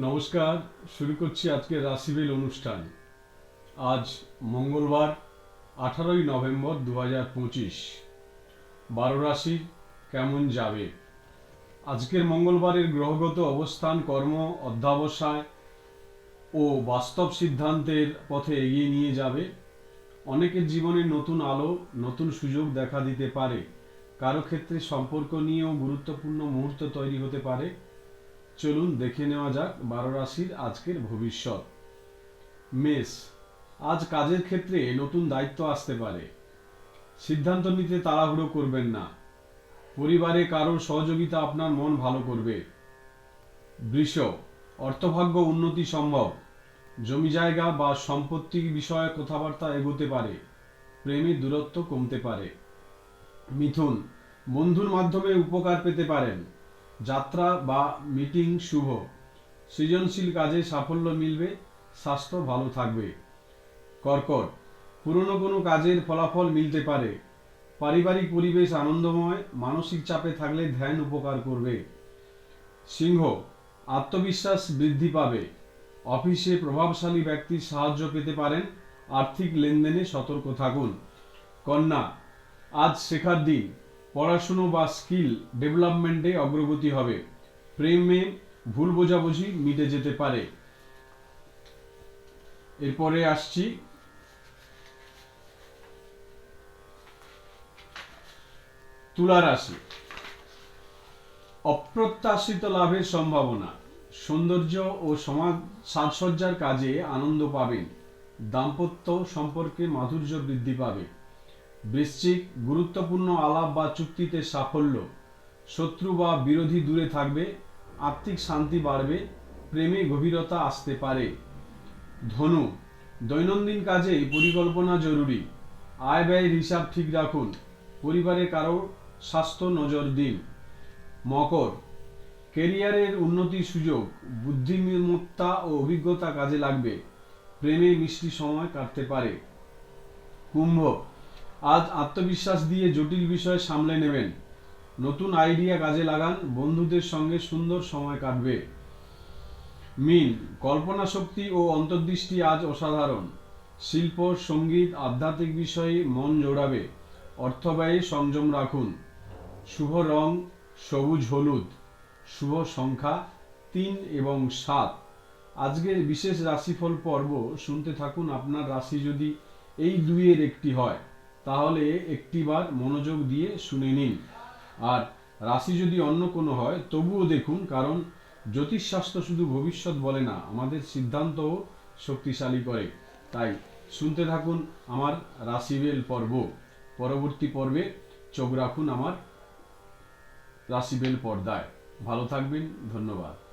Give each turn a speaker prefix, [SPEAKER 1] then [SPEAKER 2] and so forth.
[SPEAKER 1] নমস্কার, শুরু করছি আজকের রাশিবেল অনুষ্ঠান। আজ মঙ্গলবার, আঠারোই নভেম্বর দু হাজার পঁচিশ। বারো রাশি, কেমন যাবে? আজকের মঙ্গলবারের গ্রহগত অবস্থান, কর্ম, অধ্যাবসায় ও বাস্তব সিদ্ধান্তের পথে এগিয়ে নিয়ে যাবে। অনেকের জীবনে নতুন আলো, নতুন সুযোগ দেখা দিতে পারে। কারও ক্ষেত্রে সম্পর্ক নিয়েও গুরুত্বপূর্ণ মুহূর্ত তৈরি হতে পারে। চলুন দেখে নেওয়া যাক বারো রাশির আজকের ভবিষ্যৎ। মেষ, আজ কাজের ক্ষেত্রে নতুন দায়িত্ব আসতে পারে। সিদ্ধান্ত নিতে তাড়াহুড়ো করবেন না। পরিবারে কারোর সহযোগিতা আপনার মন ভালো করবে। বৃষ, অর্থভাগ্য উন্নতি সম্ভব। জমি জায়গা বা সম্পত্তি বিষয়ে কথাবার্তা এগোতে পারে। প্রেমের দূরত্ব কমতে পারে। মিথুন, বন্ধুর মাধ্যমে উপকার পেতে পারেন। যাত্রা বা মিটিং শুভ। সৃজনশীল কাজে সাফল্য মিলবে, স্বাস্থ্য ভালো থাকবে। কর্কট, পুরনো কোনো কাজের ফলাফল মিলতে পারে। পারিবারিক পরিবেশ আনন্দময়, মানসিক চাপে থাকলে ধ্যান উপকার করবে। সিংহ, আত্মবিশ্বাস বৃদ্ধি পাবে। অফিসে প্রভাবশালী ব্যক্তির সাহায্য পেতে পারেন, আর্থিক লেনদেনে সতর্ক থাকুন। কন্যা, আজ শেখার দিন। পড়াশুনো বা স্কিল ডেভেলপমেন্টে অগ্রগতি হবে। প্রেমে ভুল বোঝাবুঝি মিটে যেতে পারে। এরপরে আসছি। তুলা রাশি। অপ্রত্যাশিত লাভের সম্ভাবনা। সৌন্দর্য ও সমাজ সাজসজ্জার কাজে আনন্দ পাবেন। দাম্পত্য সম্পর্কে মাধুর্য বৃদ্ধি পাবে। বৃশ্চিক, গুরুত্বপূর্ণ আলাপ বা চুক্তিতে সাফল্য। শত্রু বা বিরোধী দূরে থাকবে আর্থিক শান্তি বাড়বে, প্রেমে গভীরতা আসতে পারে। ধনু, দৈনন্দিন কাজে পরিকল্পনা জরুরি। আয় ব্যয়ের হিসাব ঠিক রাখুন। পরিবারে কারও স্বাস্থ্য নজর দিন। মকর কেরিয়ারের উন্নতির সুযোগ, বুদ্ধিমত্তা ও অভিজ্ঞতা কাজে লাগবে। প্রেমে মিষ্টি সময় কাটতে পারে। কুম্ভ আজ আত্মবিশ্বাস দিয়ে জটিল বিষয় সামলে নেবেন। নতুন আইডিয়া কাজে লাগান, বন্ধুদের সঙ্গে সুন্দর সময় কাটবে। মিন কল্পনা শক্তি ও অন্তর্দৃষ্টি আজ অসাধারণ। শিল্প, সংগীত, আধ্যাত্মিক বিষয়ে মন জোড়াবে। অর্থ ব্যয়ে সংযম রাখুন। শুভ রং, সবুজ হলুদ। শুভ সংখ্যা তিন এবং সাত। আজকের বিশেষ রাশিফল পর্ব শুনতে থাকুন। আপনার রাশি যদি এই দুইয়ের একটি হয় তাহলে একটিবার মনোযোগ দিয়ে শুনে নিন। আর রাশি যদি অন্য কোনো হয়, তবুও দেখুন, কারণ জ্যোতিষশাস্ত্র শুধু ভবিষ্যৎ বলে না, আমাদের সিদ্ধান্তও শক্তিশালী করে। তাই শুনতে থাকুন আমার রাশিবেল পর্ব। পরবর্তী পর্বে চোখ রাখুন আমার রাশিবেল পর্দায়। ভালো থাকবেন, ধন্যবাদ।